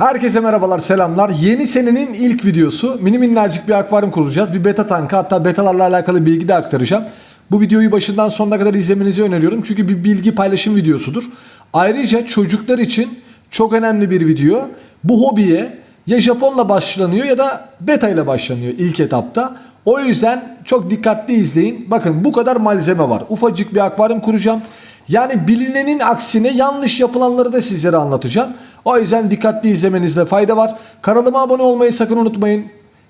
Herkese merhabalar, selamlar. Yeni senenin ilk videosu. Mini minnacık bir akvaryum kuracağız. Bir beta tankı hatta betalarla alakalı bilgi de aktaracağım. Bu videoyu başından sonuna kadar izlemenizi öneriyorum. Çünkü bir bilgi paylaşım videosudur. Ayrıca çocuklar için çok önemli bir video. Bu hobiye ya Japonla başlanıyor ya da beta ile başlanıyor ilk etapta. O yüzden çok dikkatli izleyin. Bakın bu kadar malzeme var. Ufacık bir akvaryum kuracağım. Yani bilinenin aksine yanlış yapılanları da sizlere anlatacağım. O yüzden dikkatli izlemenizde fayda var. Kanalıma abone olmayı sakın unutmayın.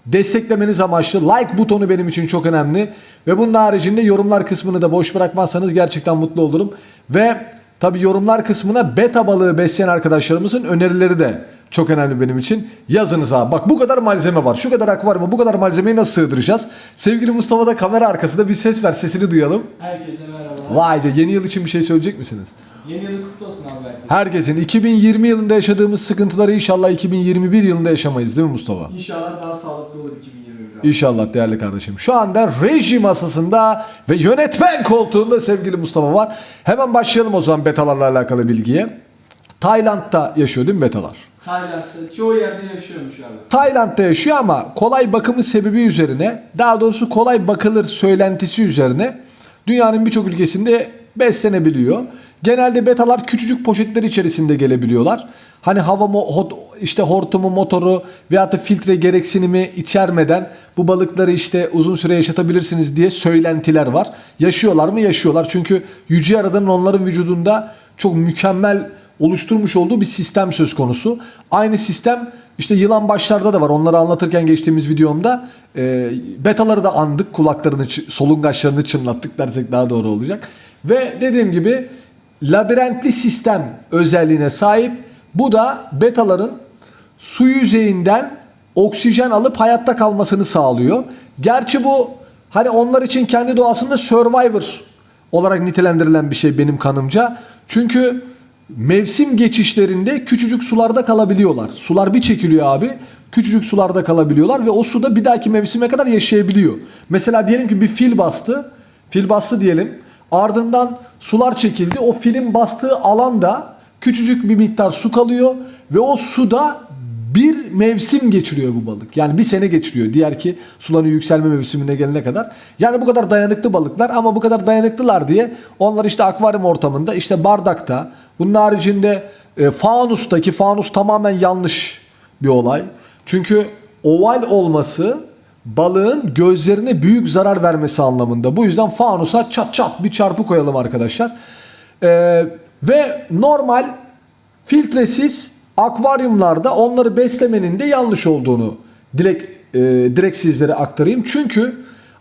Desteklemeniz amaçlı like butonu benim için çok önemli. Ve bunun haricinde yorumlar kısmını da boş bırakmazsanız gerçekten mutlu olurum. Ve tabi yorumlar kısmına beta balığı besleyen arkadaşlarımızın önerileri de çok önemli benim için. Yazınız abi. Bak bu kadar malzeme var. Şu kadar akvaryuma bu kadar malzemeyi nasıl sığdıracağız? Sevgili Mustafa da kamera arkasında bir ses ver. Sesini duyalım. Herkese merhaba. Vay be yeni yıl için bir şey söyleyecek misiniz? Yeni yıl kutlu olsun abi herkese. Herkesin 2020 yılında yaşadığımız sıkıntıları inşallah 2021 yılında yaşamayız değil mi Mustafa? İnşallah daha sağlıklı olur 2021 abi. İnşallah değerli kardeşim. Şu anda reji masasında ve yönetmen koltuğunda sevgili Mustafa var. Hemen başlayalım o zaman betalarla alakalı bilgiye. Tayland'da yaşıyor değil mi betalar? Tayland'da çoğu yerde yaşıyormuş abi. Tayland'da yaşıyor ama kolay bakımı sebebi üzerine, daha doğrusu kolay bakılır söylentisi üzerine dünyanın birçok ülkesinde beslenebiliyor. Genelde betalar küçücük poşetler içerisinde gelebiliyorlar. Hani hava mo- hot- işte hortumu, motoru veyahut da filtre gereksinimi içermeden bu balıkları işte uzun süre yaşatabilirsiniz diye söylentiler var. Yaşıyorlar mı? Yaşıyorlar. Çünkü Yüce Yaradan'ın onların vücudunda çok mükemmel oluşturmuş olduğu bir sistem söz konusu. Aynı sistem işte yılan başlarda da var. Onları anlatırken geçtiğimiz videomda e, betaları da andık. Kulaklarını, solungaçlarını çınlattık dersek daha doğru olacak. Ve dediğim gibi labirentli sistem özelliğine sahip. Bu da betaların su yüzeyinden oksijen alıp hayatta kalmasını sağlıyor. Gerçi bu hani onlar için kendi doğasında survivor olarak nitelendirilen bir şey benim kanımca. Çünkü mevsim geçişlerinde küçücük sularda kalabiliyorlar. Sular bir çekiliyor abi. Küçücük sularda kalabiliyorlar ve o suda bir dahaki mevsime kadar yaşayabiliyor. Mesela diyelim ki bir fil bastı. Fil bastı diyelim. Ardından sular çekildi. O filin bastığı alanda küçücük bir miktar su kalıyor ve o suda bir mevsim geçiriyor bu balık. Yani bir sene geçiriyor. Diğer ki suların yükselme mevsimine gelene kadar. Yani bu kadar dayanıklı balıklar ama bu kadar dayanıklılar diye onlar işte akvaryum ortamında işte bardakta bunun haricinde e, fanustaki fanus tamamen yanlış bir olay. Çünkü oval olması balığın gözlerine büyük zarar vermesi anlamında. Bu yüzden fanusa çat çat bir çarpı koyalım arkadaşlar. Ee, ve normal filtresiz akvaryumlarda onları beslemenin de yanlış olduğunu direkt e, direkt sizlere aktarayım. Çünkü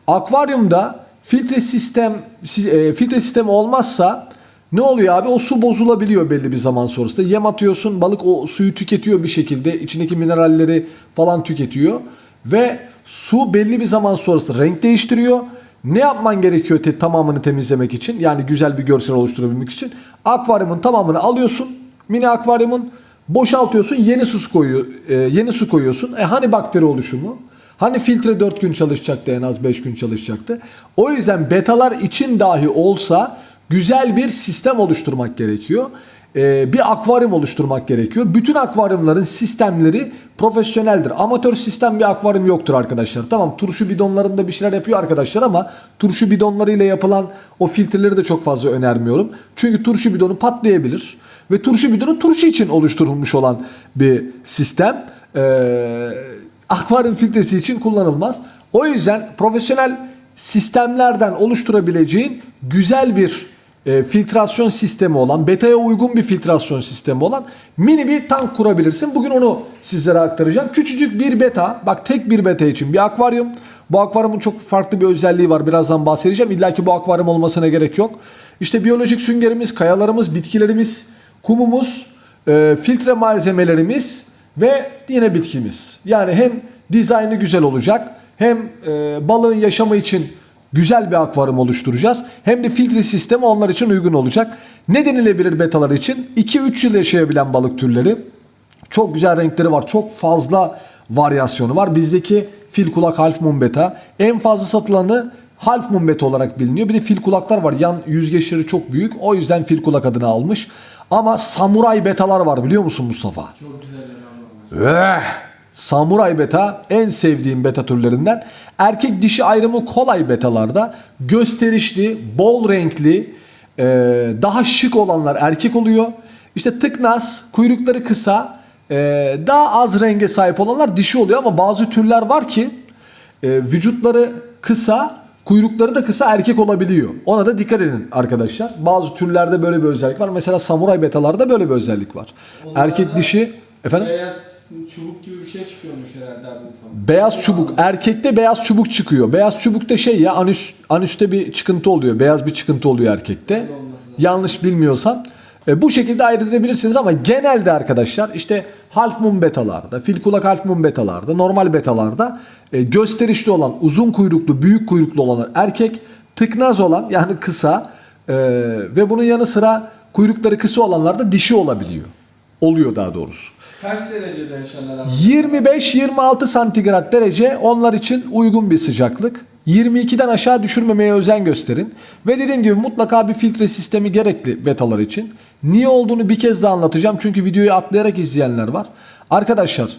akvaryumda filtre sistem si- e, filtre sistemi olmazsa ne oluyor abi? O su bozulabiliyor belli bir zaman sonrasında. Yem atıyorsun, balık o suyu tüketiyor bir şekilde. içindeki mineralleri falan tüketiyor ve su belli bir zaman sonrasında renk değiştiriyor. Ne yapman gerekiyor te- tamamını temizlemek için? Yani güzel bir görsel oluşturabilmek için. Akvaryumun tamamını alıyorsun. Mini akvaryumun boşaltıyorsun. Yeni su koyuyor, e, yeni su koyuyorsun. E hani bakteri oluşumu? Hani filtre 4 gün çalışacaktı en az 5 gün çalışacaktı. O yüzden betalar için dahi olsa güzel bir sistem oluşturmak gerekiyor. Ee, bir akvaryum oluşturmak gerekiyor. Bütün akvaryumların sistemleri profesyoneldir. Amatör sistem bir akvaryum yoktur arkadaşlar. Tamam turşu bidonlarında bir şeyler yapıyor arkadaşlar ama turşu bidonlarıyla yapılan o filtreleri de çok fazla önermiyorum. Çünkü turşu bidonu patlayabilir. Ve turşu bidonu turşu için oluşturulmuş olan bir sistem. Ee, akvaryum filtresi için kullanılmaz. O yüzden profesyonel sistemlerden oluşturabileceğin güzel bir e, filtrasyon sistemi olan, beta'ya uygun bir filtrasyon sistemi olan mini bir tank kurabilirsin. Bugün onu sizlere aktaracağım. Küçücük bir beta, bak tek bir beta için bir akvaryum. Bu akvaryumun çok farklı bir özelliği var. Birazdan bahsedeceğim. İlla ki bu akvaryum olmasına gerek yok. İşte biyolojik süngerimiz, kayalarımız, bitkilerimiz, kumumuz, e, filtre malzemelerimiz ve yine bitkimiz. Yani hem dizaynı güzel olacak hem e, balığın yaşamı için güzel bir akvaryum oluşturacağız. Hem de filtre sistemi onlar için uygun olacak. Ne denilebilir betalar için? 2-3 yıl yaşayabilen balık türleri. Çok güzel renkleri var. Çok fazla varyasyonu var. Bizdeki fil kulak half moon beta. En fazla satılanı half moon beta olarak biliniyor. Bir de fil kulaklar var. Yan yüzgeçleri çok büyük. O yüzden fil kulak adını almış. Ama samuray betalar var biliyor musun Mustafa? Çok abi. Eh, Samuray beta en sevdiğim beta türlerinden. Erkek dişi ayrımı kolay betalarda. Gösterişli, bol renkli, e, daha şık olanlar erkek oluyor. İşte tıknaz, kuyrukları kısa, e, daha az renge sahip olanlar dişi oluyor. Ama bazı türler var ki e, vücutları kısa, kuyrukları da kısa erkek olabiliyor. Ona da dikkat edin arkadaşlar. Bazı türlerde böyle bir özellik var. Mesela samuray betalarda böyle bir özellik var. Onlarda Erkek dişi efendim Beyaz çubuk gibi bir şey çıkıyormuş herhalde abi ufak. Beyaz çubuk. Erkekte beyaz çubuk çıkıyor. Beyaz çubukta şey ya anüs anüste bir çıkıntı oluyor. Beyaz bir çıkıntı oluyor erkekte. Yanlış bilmiyorsam. E, bu şekilde ayırt edebilirsiniz ama genelde arkadaşlar işte half moon betalarda, fil kulak half moon betalarda, normal betalarda e, gösterişli olan, uzun kuyruklu, büyük kuyruklu olan erkek, tıknaz olan yani kısa e, ve bunun yanı sıra kuyrukları kısa olanlar da dişi olabiliyor. Oluyor daha doğrusu. Kaç derecede abi? 25-26 santigrat derece onlar için uygun bir sıcaklık. 22'den aşağı düşürmemeye özen gösterin. Ve dediğim gibi mutlaka bir filtre sistemi gerekli betalar için. Niye olduğunu bir kez daha anlatacağım. Çünkü videoyu atlayarak izleyenler var. Arkadaşlar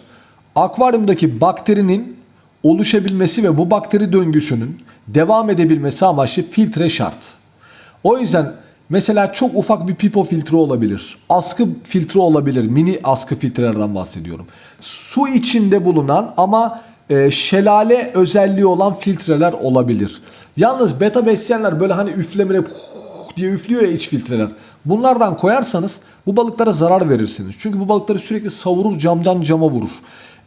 akvaryumdaki bakterinin oluşabilmesi ve bu bakteri döngüsünün devam edebilmesi amaçlı filtre şart. O yüzden mesela çok ufak bir pipo filtre olabilir. Askı filtre olabilir. Mini askı filtrelerden bahsediyorum. Su içinde bulunan ama e, şelale özelliği olan filtreler olabilir. Yalnız beta besleyenler böyle hani üflemeli diye üflüyor ya iç filtreler. Bunlardan koyarsanız bu balıklara zarar verirsiniz. Çünkü bu balıkları sürekli savurur camdan cama vurur.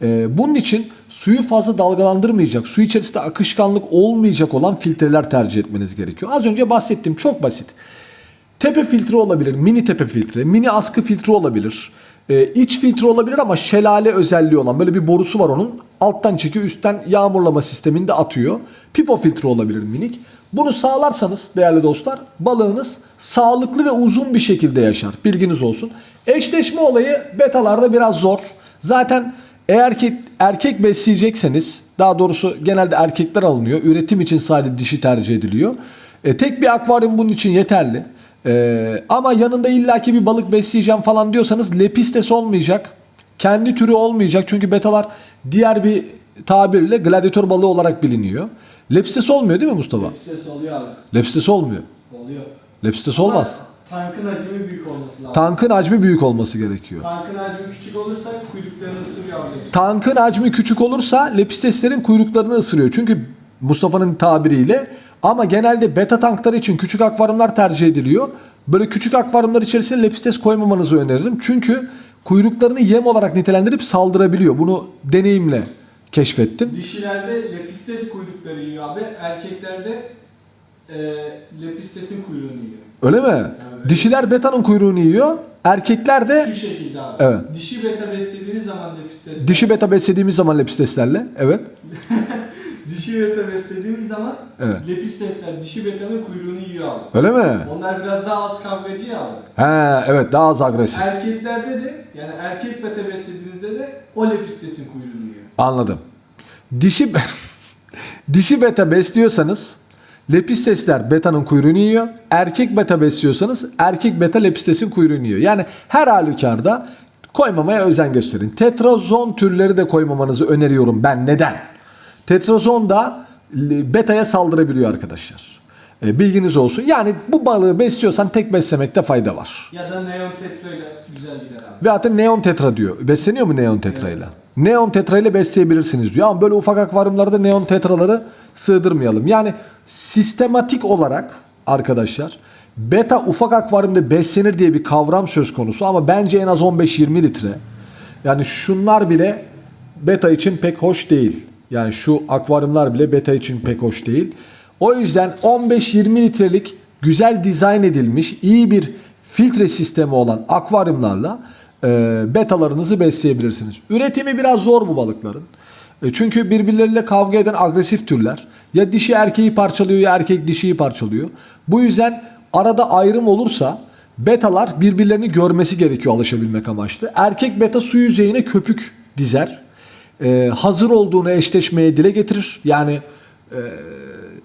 Ee, bunun için suyu fazla dalgalandırmayacak, su içerisinde akışkanlık olmayacak olan filtreler tercih etmeniz gerekiyor. Az önce bahsettiğim çok basit. Tepe filtre olabilir, mini tepe filtre, mini askı filtre olabilir. Ee, iç filtre olabilir ama şelale özelliği olan böyle bir borusu var onun. Alttan çekiyor, üstten yağmurlama sisteminde atıyor. Pipo filtre olabilir minik. Bunu sağlarsanız değerli dostlar balığınız sağlıklı ve uzun bir şekilde yaşar. Bilginiz olsun. Eşleşme olayı betalarda biraz zor. Zaten eğer ki erkek besleyecekseniz daha doğrusu genelde erkekler alınıyor. Üretim için sadece dişi tercih ediliyor. E, tek bir akvaryum bunun için yeterli. E, ama yanında illaki bir balık besleyeceğim falan diyorsanız lepistes olmayacak. Kendi türü olmayacak. Çünkü betalar diğer bir tabirle gladyatör balığı olarak biliniyor. Lepstes olmuyor değil mi Mustafa? Stres oluyor abi. Lepstes olmuyor. Oluyor. Lepstes olmaz. Ama tankın hacmi büyük olması lazım. Tankın hacmi büyük olması gerekiyor. Tankın hacmi küçük olursa kuyruklarını ısırıyor abi. Tankın hacmi küçük olursa lepisteslerin kuyruklarını ısırıyor. Çünkü Mustafa'nın tabiriyle ama genelde beta tankları için küçük akvaryumlar tercih ediliyor. Böyle küçük akvaryumlar içerisine lepistes koymamanızı öneririm. Çünkü kuyruklarını yem olarak nitelendirip saldırabiliyor. Bunu deneyimle keşfettim. Dişilerde lepistes kuyrukları yiyor abi. Erkeklerde e, lepistesin kuyruğunu yiyor. Öyle mi? Evet. Dişiler betanın kuyruğunu yiyor. Erkekler de Şu şekilde abi. Evet. Dişi beta beslediğiniz zaman lepistes. dişi beta beslediğimiz zaman lepisteslerle. Evet. Dişi beta beslediğimiz zaman Evet. lepistesler dişi betanın kuyruğunu yiyor abi. Öyle mi? Onlar biraz daha az kavgacı ya abi. He evet daha az agresif. Erkeklerde de yani erkek beta beslediğinizde de o lepistesin kuyruğunu yiyor. Anladım. Dişi dişi beta besliyorsanız lepistesler betanın kuyruğunu yiyor. Erkek beta besliyorsanız erkek beta lepistesin kuyruğunu yiyor. Yani her halükarda koymamaya özen gösterin. Tetrazon türleri de koymamanızı öneriyorum ben. Neden? Tetrazon da e, betaya saldırabiliyor arkadaşlar. E, bilginiz olsun. Yani bu balığı besliyorsan tek beslemekte fayda var. Ya da neon tetra ile güzel gider abi. Ve hatta neon tetra diyor. Besleniyor mu neon tetra ile? Neon tetra ile besleyebilirsiniz diyor. Ama böyle ufak akvaryumlarda neon tetraları sığdırmayalım. Yani sistematik olarak arkadaşlar beta ufak akvaryumda beslenir diye bir kavram söz konusu ama bence en az 15-20 litre. Yani şunlar bile beta için pek hoş değil. Yani şu akvaryumlar bile beta için pek hoş değil. O yüzden 15-20 litrelik güzel dizayn edilmiş iyi bir filtre sistemi olan akvaryumlarla e, betalarınızı besleyebilirsiniz. Üretimi biraz zor bu balıkların. E, çünkü birbirleriyle kavga eden agresif türler. Ya dişi erkeği parçalıyor ya erkek dişiyi parçalıyor. Bu yüzden arada ayrım olursa betalar birbirlerini görmesi gerekiyor alışabilmek amaçlı. Erkek beta su yüzeyine köpük dizer. E, hazır olduğunu eşleşmeye dile getirir. Yani e,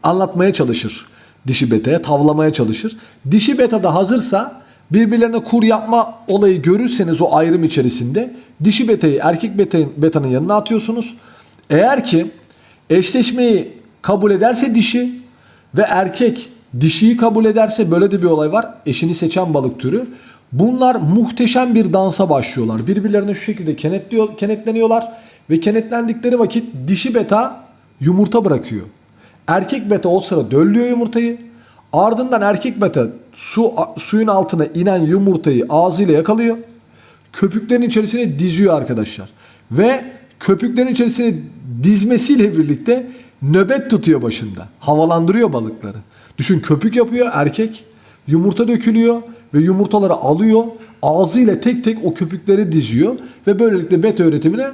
anlatmaya çalışır dişi betaya, tavlamaya çalışır. Dişi beta da hazırsa birbirlerine kur yapma olayı görürseniz o ayrım içerisinde dişi betayı erkek betanın yanına atıyorsunuz. Eğer ki eşleşmeyi kabul ederse dişi ve erkek dişiyi kabul ederse böyle de bir olay var. Eşini seçen balık türü. Bunlar muhteşem bir dansa başlıyorlar. Birbirlerine şu şekilde kenetliyor, kenetleniyorlar ve kenetlendikleri vakit dişi beta yumurta bırakıyor. Erkek beta o sıra döllüyor yumurtayı. Ardından erkek beta su suyun altına inen yumurtayı ağzıyla yakalıyor. Köpüklerin içerisine diziyor arkadaşlar. Ve köpüklerin içerisine dizmesiyle birlikte nöbet tutuyor başında. Havalandırıyor balıkları. Düşün köpük yapıyor erkek. Yumurta dökülüyor ve yumurtaları alıyor. Ağzıyla tek tek o köpükleri diziyor. Ve böylelikle beta üretimine e,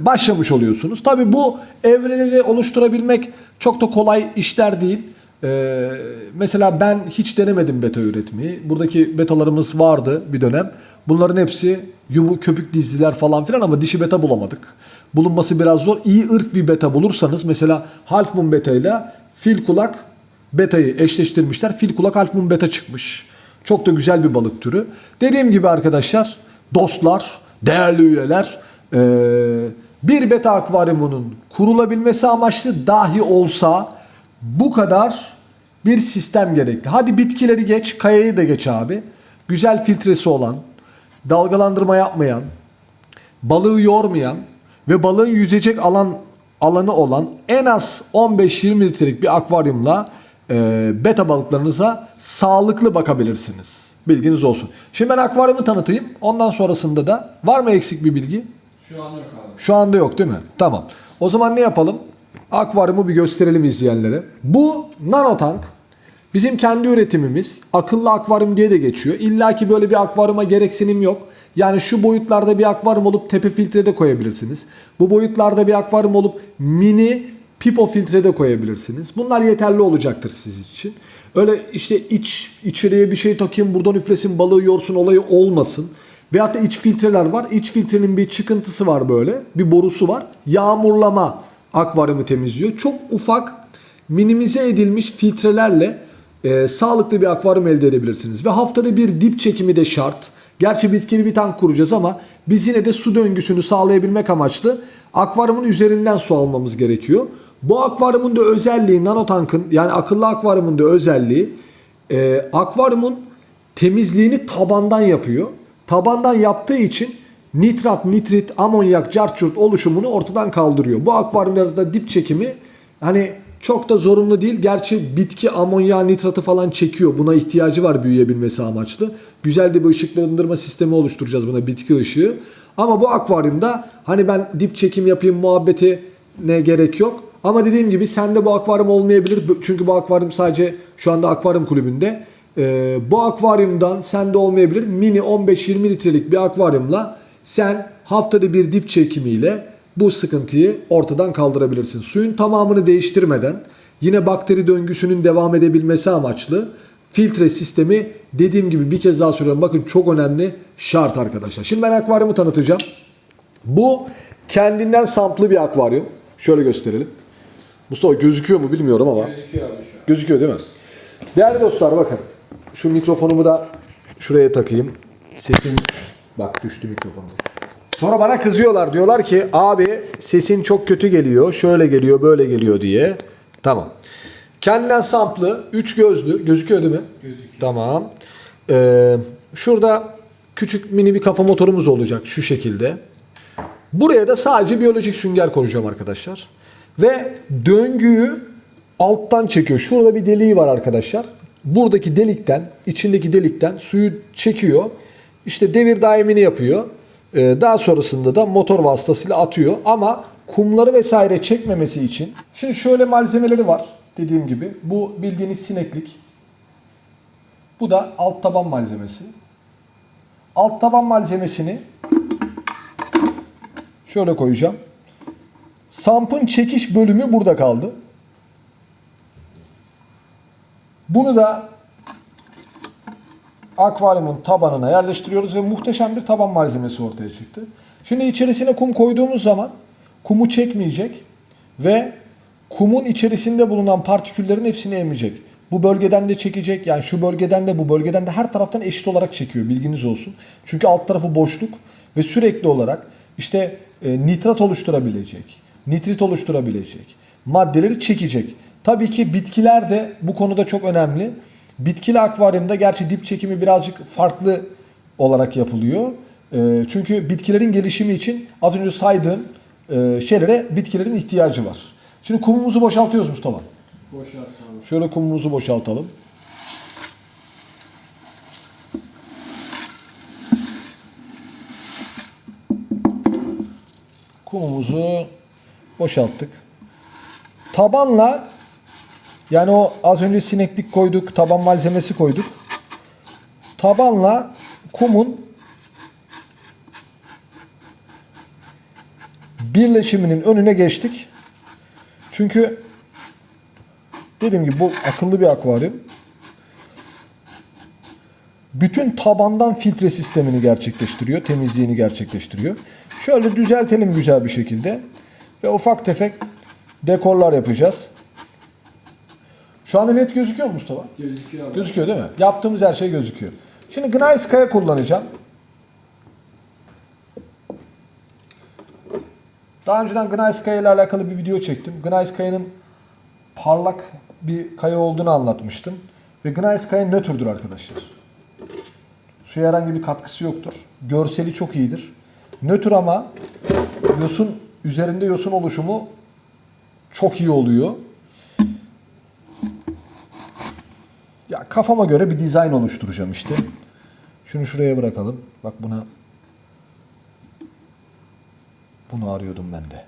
başlamış oluyorsunuz. Tabi bu evreleri oluşturabilmek çok da kolay işler değil. E, mesela ben hiç denemedim beta üretmeyi. Buradaki betalarımız vardı bir dönem. Bunların hepsi yumu köpük dizdiler falan filan ama dişi beta bulamadık. Bulunması biraz zor. İyi ırk bir beta bulursanız mesela Half beta ile fil kulak betayı eşleştirmişler. Fil kulak Half beta çıkmış. Çok da güzel bir balık türü. Dediğim gibi arkadaşlar, dostlar, değerli üyeler, ee, bir beta akvaryumunun kurulabilmesi amaçlı dahi olsa bu kadar bir sistem gerekli. Hadi bitkileri geç, kayayı da geç abi. Güzel filtresi olan, dalgalandırma yapmayan, balığı yormayan ve balığın yüzecek alan alanı olan en az 15-20 litrelik bir akvaryumla e, beta balıklarınıza sağlıklı bakabilirsiniz. Bilginiz olsun. Şimdi ben akvaryumu tanıtayım. Ondan sonrasında da var mı eksik bir bilgi? Şu an yok abi. Şu anda yok değil mi? Tamam. O zaman ne yapalım? Akvaryumu bir gösterelim izleyenlere. Bu nanotank bizim kendi üretimimiz. Akıllı akvaryum diye de geçiyor. İlla ki böyle bir akvaryuma gereksinim yok. Yani şu boyutlarda bir akvaryum olup tepe filtre de koyabilirsiniz. Bu boyutlarda bir akvaryum olup mini pipo filtre de koyabilirsiniz. Bunlar yeterli olacaktır siz için. Öyle işte iç içeriye bir şey takayım buradan üflesin balığı yorsun olayı olmasın. Veyahut da iç filtreler var. İç filtrenin bir çıkıntısı var böyle. Bir borusu var. Yağmurlama akvaryumu temizliyor. Çok ufak minimize edilmiş filtrelerle e, sağlıklı bir akvaryum elde edebilirsiniz. Ve haftada bir dip çekimi de şart. Gerçi bitkili bir tank kuracağız ama biz yine de su döngüsünü sağlayabilmek amaçlı akvaryumun üzerinden su almamız gerekiyor. Bu akvaryumun da özelliği nanotankın yani akıllı akvaryumun da özelliği e, akvaryumun temizliğini tabandan yapıyor. Tabandan yaptığı için nitrat, nitrit, amonyak, carçurt oluşumunu ortadan kaldırıyor. Bu akvaryumlarda dip çekimi hani çok da zorunlu değil. Gerçi bitki amonya, nitratı falan çekiyor. Buna ihtiyacı var büyüyebilmesi amaçlı. Güzel de bir ışıklandırma sistemi oluşturacağız buna bitki ışığı. Ama bu akvaryumda hani ben dip çekim yapayım muhabbeti ne gerek yok. Ama dediğim gibi sende bu akvaryum olmayabilir. Çünkü bu akvaryum sadece şu anda akvaryum kulübünde. Ee, bu akvaryumdan sende olmayabilir. Mini 15-20 litrelik bir akvaryumla sen haftada bir dip çekimiyle bu sıkıntıyı ortadan kaldırabilirsin. Suyun tamamını değiştirmeden yine bakteri döngüsünün devam edebilmesi amaçlı filtre sistemi dediğim gibi bir kez daha söylüyorum. Bakın çok önemli şart arkadaşlar. Şimdi ben akvaryumu tanıtacağım. Bu kendinden samplı bir akvaryum. Şöyle gösterelim. Mustafa gözüküyor mu bilmiyorum ama. Gözüküyor abi şu an. Gözüküyor değil mi? Değerli dostlar bakın. Şu mikrofonumu da şuraya takayım. Sesim bak düştü mikrofonum. Sonra bana kızıyorlar. Diyorlar ki abi sesin çok kötü geliyor. Şöyle geliyor böyle geliyor diye. Tamam. Kendinden samplı. Üç gözlü. Gözüküyor değil mi? Gözüküyor. Tamam. Ee, şurada küçük mini bir kafa motorumuz olacak şu şekilde. Buraya da sadece biyolojik sünger koyacağım arkadaşlar. Ve döngüyü alttan çekiyor. Şurada bir deliği var arkadaşlar. Buradaki delikten, içindeki delikten suyu çekiyor. İşte devir daimini yapıyor. Ee, daha sonrasında da motor vasıtasıyla atıyor. Ama kumları vesaire çekmemesi için. Şimdi şöyle malzemeleri var. Dediğim gibi. Bu bildiğiniz sineklik. Bu da alt taban malzemesi. Alt taban malzemesini şöyle koyacağım. Sampın çekiş bölümü burada kaldı. Bunu da akvaryumun tabanına yerleştiriyoruz ve muhteşem bir taban malzemesi ortaya çıktı. Şimdi içerisine kum koyduğumuz zaman kumu çekmeyecek ve kumun içerisinde bulunan partiküllerin hepsini emecek. Bu bölgeden de çekecek. Yani şu bölgeden de bu bölgeden de her taraftan eşit olarak çekiyor. Bilginiz olsun. Çünkü alt tarafı boşluk ve sürekli olarak işte e, nitrat oluşturabilecek, nitrit oluşturabilecek maddeleri çekecek. Tabii ki bitkiler de bu konuda çok önemli. Bitkili akvaryumda gerçi dip çekimi birazcık farklı olarak yapılıyor. E, çünkü bitkilerin gelişimi için az önce saydığım e, şeylere bitkilerin ihtiyacı var. Şimdi kumumuzu boşaltıyoruz Mustafa. Boşalt abi. Şöyle kumumuzu boşaltalım. Kumumuzu boşalttık. Tabanla yani o az önce sineklik koyduk, taban malzemesi koyduk. Tabanla kumun birleşiminin önüne geçtik. Çünkü Dediğim gibi bu akıllı bir akvaryum. Bütün tabandan filtre sistemini gerçekleştiriyor, temizliğini gerçekleştiriyor. Şöyle düzeltelim güzel bir şekilde ve ufak tefek dekorlar yapacağız. Şu anda net gözüküyor mu Mustafa? Gözüküyor abi. Gözüküyor değil mi? Yaptığımız her şey gözüküyor. Şimdi Gneiska'ya kullanacağım. Daha önceden Gneiskaya ile alakalı bir video çektim. Gneiskaya'nın parlak bir kaya olduğunu anlatmıştım. Ve Gneiskaya nötrdür arkadaşlar. Suya herhangi bir katkısı yoktur. Görseli çok iyidir. Nötr ama yosun üzerinde yosun oluşumu çok iyi oluyor. Ya kafama göre bir dizayn oluşturacağım işte. Şunu şuraya bırakalım. Bak buna bunu arıyordum ben de.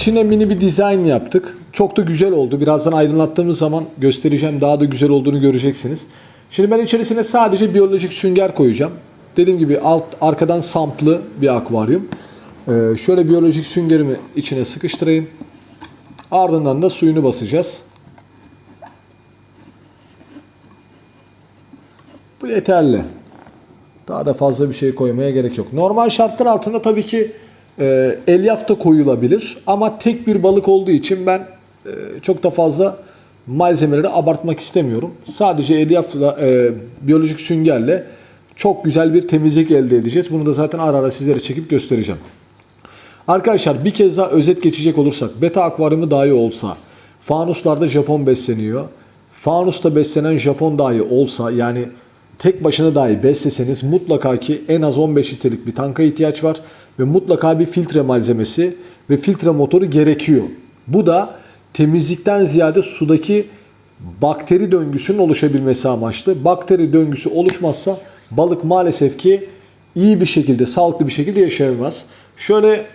İçine mini bir dizayn yaptık. Çok da güzel oldu. Birazdan aydınlattığımız zaman göstereceğim. Daha da güzel olduğunu göreceksiniz. Şimdi ben içerisine sadece biyolojik sünger koyacağım. Dediğim gibi alt arkadan samplı bir akvaryum. Ee, şöyle biyolojik süngerimi içine sıkıştırayım. Ardından da suyunu basacağız. Bu yeterli. Daha da fazla bir şey koymaya gerek yok. Normal şartlar altında tabii ki e, elyaf da koyulabilir. Ama tek bir balık olduğu için ben e, çok da fazla malzemeleri abartmak istemiyorum. Sadece elyafla, e, biyolojik süngerle çok güzel bir temizlik elde edeceğiz. Bunu da zaten ara ara sizlere çekip göstereceğim. Arkadaşlar bir kez daha özet geçecek olursak beta akvaryumu dahi olsa fanuslarda Japon besleniyor. Fanusta beslenen Japon dahi olsa yani tek başına dahi besleseniz mutlaka ki en az 15 litrelik bir tanka ihtiyaç var ve mutlaka bir filtre malzemesi ve filtre motoru gerekiyor. Bu da temizlikten ziyade sudaki bakteri döngüsünün oluşabilmesi amaçlı. Bakteri döngüsü oluşmazsa balık maalesef ki iyi bir şekilde, sağlıklı bir şekilde yaşayamaz. Şöyle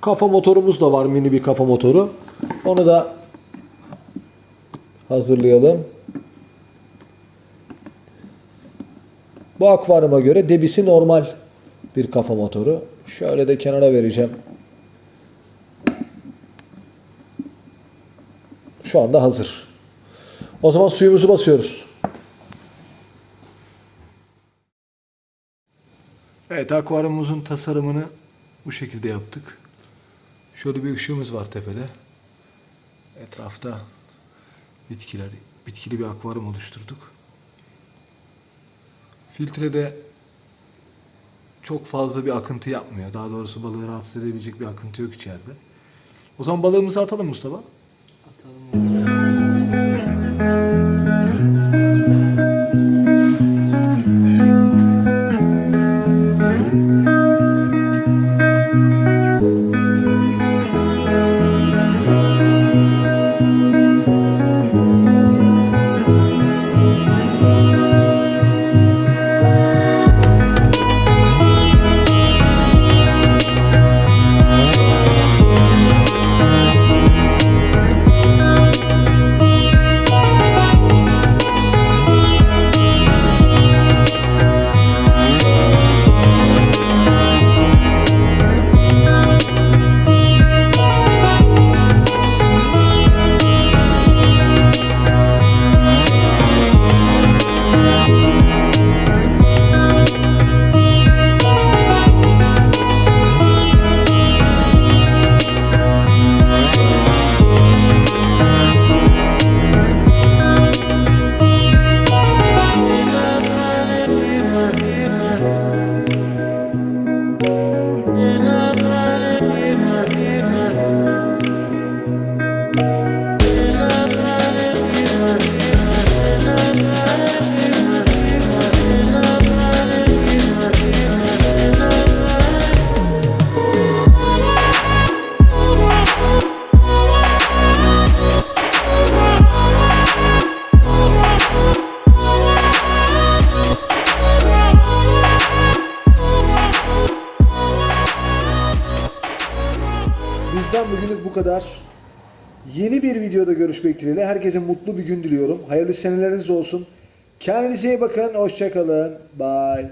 kafa motorumuz da var, mini bir kafa motoru. Onu da hazırlayalım. Bu akvaryuma göre debisi normal bir kafa motoru. Şöyle de kenara vereceğim. Şu anda hazır. O zaman suyumuzu basıyoruz. Evet akvaryumumuzun tasarımını bu şekilde yaptık. Şöyle bir ışığımız var tepede. Etrafta bitkiler, bitkili bir akvaryum oluşturduk. Filtrede çok fazla bir akıntı yapmıyor. Daha doğrusu balığı rahatsız edebilecek bir akıntı yok içeride. O zaman balığımızı atalım Mustafa. Atalım. Bugünlük bu kadar. Yeni bir videoda görüşmek dileğiyle. Herkese mutlu bir gün diliyorum. Hayırlı seneleriniz olsun. Kendinize iyi bakın. Hoşçakalın. Bye.